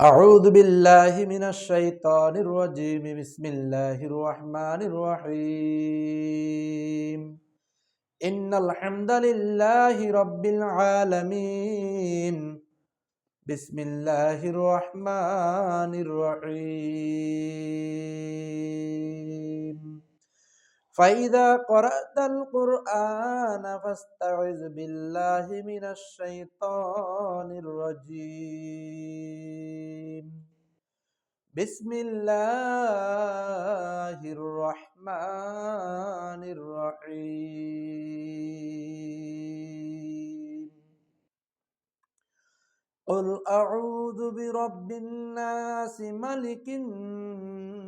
أعوذ بالله من الشيطان الرجيم بسم الله الرحمن الرحيم إن الحمد لله رب العالمين بسم الله الرحمن الرحيم فإذا قرأت القرآن فاستعذ بالله من الشيطان الرجيم بسم الله الرحمن الرحيم قل أعوذ برب الناس ملك الناس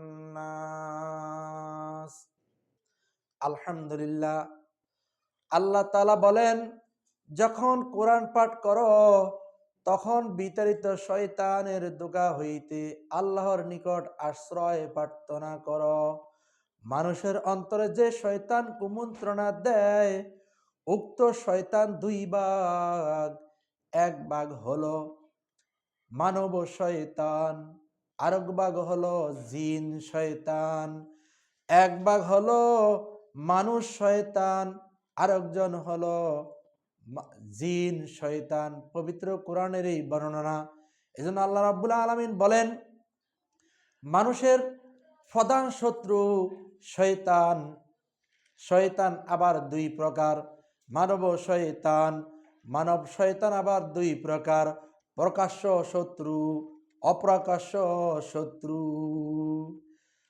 আলহামদুলিল্লাহ। আল্লাহ তালা বলেন, যখন কোরআন পাঠ কর, তখন বিতাড়িত শয়তানের দোকা হইতে আল্লাহর নিকট আশ্রয় প্রার্থনা কর। মানুষের অন্তরে যে শয়তান কুমন্ত্রণা দেয়, উক্ত শয়তান দুই ভাগ, এক ভাগ হলো মানব শয়তান। আরেক ভাগ হলো জিন, শয়তান। এক ভাগ হলো মানুষ, শয়তান। আরেকজন হলো জিন, শয়তান। পবিত্র কোরআনের এই বর্ণনা। এজন্য আল্লাহ রাব্বুল আলামিন বলেন, মানুষের প্রধান শত্রু শয়তান। শয়তান আবার দুই প্রকার। মানব শয়তান। মানব শয়তান আবার দুই প্রকার। প্রকাশ্য শত্রু অপ্রকাশ্য শত্রু।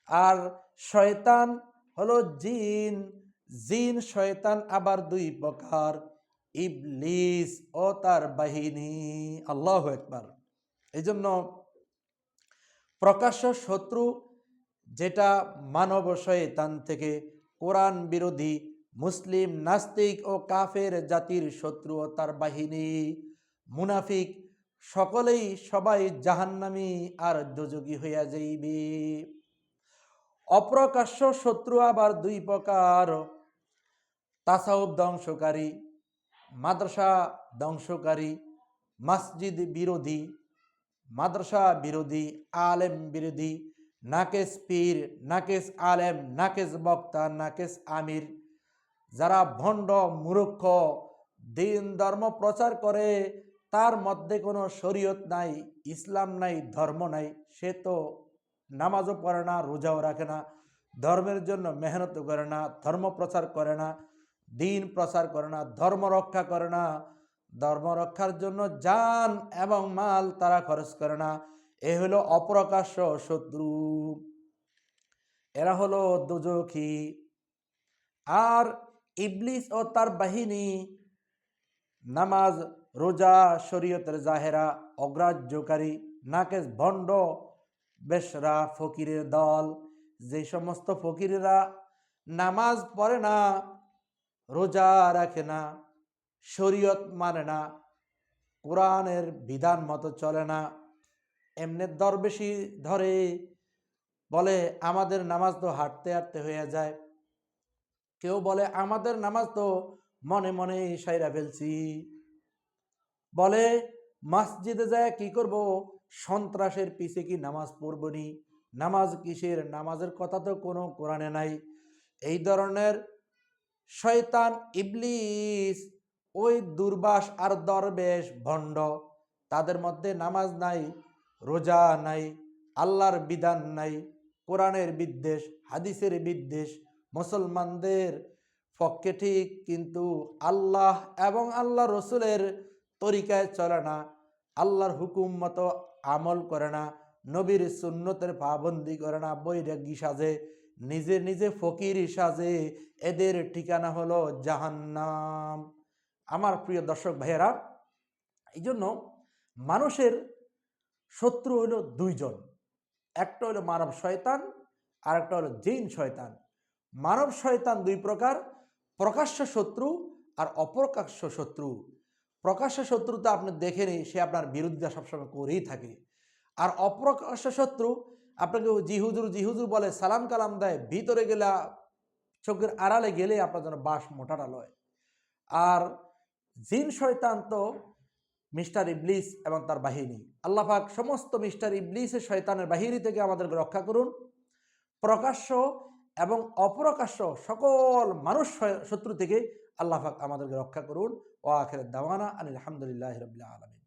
আর শয়তান হলো জিন। জিন, শয়তান আবার দুই প্রকার, ইবলিস ও তার বাহিনী। আল্লাহ একবার এই জন্য প্রকাশ্য শত্রু যেটা মানব শয়তান থেকে কোরআন বিরোধী, মুসলিম, নাস্তিক ও কাফের জাতির শত্রু ও তার বাহিনী। মুনাফিক সকলেই সবাই জাহান্নামী আর দোজগী হইয়া যাইবে। অপ্রকাশ্য শত্রু আবার দুই প্রকার। তাসাউব ধ্বংসকারী, মাদ্রাসা ধ্বংসকারী, মসজিদ বিরোধী, মাদ্রাসা বিরোধী, আলেম বিরোধী, নাকেশ পীর, নাকেশ আলেম, নাকেশ বক্তা, নাকেশ আমির, যারা ভণ্ড, মূর্খ, দিন ধর্ম প্রচার করে তার মধ্যে কোনো শরীয়ত নাই, ইসলাম নাই, ধর্ম নাই, সে তো নামাজও পড়ে না, রোজাও রাখে না, ধর্মের জন্য মেহনত করে না, ধর্ম প্রচার করে না, দিন প্রচার করে না, ধর্ম রক্ষা করে না, ধর্ম রক্ষার জন্য যান এবং মাল তারা খরচ করে না। এ হলো অপ্রকাশ্য শত্রু। এরা হলো দুজখী। আর ইবলিস ও তার বাহিনী নামাজ রোজা শরীয়তের জাহেরা, অগ্রাহ্যকারী, নাকেশ ভণ্ড, বেশরা, ফকিরের দল। যে সমস্ত ফকিরেরা নামাজ পড়ে না, রোজা রাখে না, শরীয়ত মানে না, কোরআনের বিধান মতো চলে না। এমনি দরবেশি ধরে বলে, আমাদের নামাজ তো হাঁটতে হাঁটতে হয়ে যায়। কেউ বলে, আমাদের নামাজ তো মনে মনে সাইরা ফেলছি। বলে, মসজিদে যায় কি করব? সন্ত্রাসের পিছে কি নামাজ পড়ব নি? নামাজ কিসের? নামাজের কথা তো কোনো কোরআনে নাই। এই ধরনের শয়তান ইবলিস, ওই দুর্বাস আর দরবেশ ভণ্ড, তাদের মধ্যে নামাজ নাই, রোজা নাই, আল্লাহর বিধান নাই, কোরআনের বিদ্বেষ, হাদিসের বিদ্বেষ, মুসলমানদের পক্ষে ঠিক, কিন্তু আল্লাহ এবং আল্লাহ রসুলের তরিকায় চলে না, আল্লাহর হুকুম মতো আমল করে না, নবীর সুন্নতের পাবন্দি করে না, বৈরাগী সাজে, নিজে নিজে ফকির সাজে, এদের ঠিকানা হলো জাহান্নাম। আমার প্রিয় দর্শক ভাইয়েরা এই জন্য মানুষের শত্রু হলো দুইজন। একটা হলো মানব শয়তান আর একটা হলো জিন শয়তান। মানব শয়তান দুই প্রকার, প্রকাশ্য শত্রু আর অপ্রকাশ্য শত্রু। প্রকাশ্য শত্রু তো আপনি দেখেনি সে আপনার বিরুদ্ধে সবসময় করেই থাকে। আর অপ্রকাশ্য শত্রু আপনাকে জি হুজুর জি হুজুর বলে সালাম কালাম দেয়, ভিতরে গেলে, চোখের আড়ালে গেলে আপনার যেন বাস মোটাটা লয়। আর জিন শয়তান তো মিস্টার ইবলিস এবং তার বাহিনী। আল্লাহ পাক সমস্ত মিস্টার ইবলিসের শয়তানের বাহিনী থেকে আমাদেরকে রক্ষা করুন। প্রকাশ্য এবং অপ্রকাশ্য সকল মানুষ শত্রু থেকে আল্লাহ পাক আমাদেরকে রক্ষা করুন ও আখের দাওয়ানা আনিল আলহামদুলিল্লাহ রবিল্লা আলমী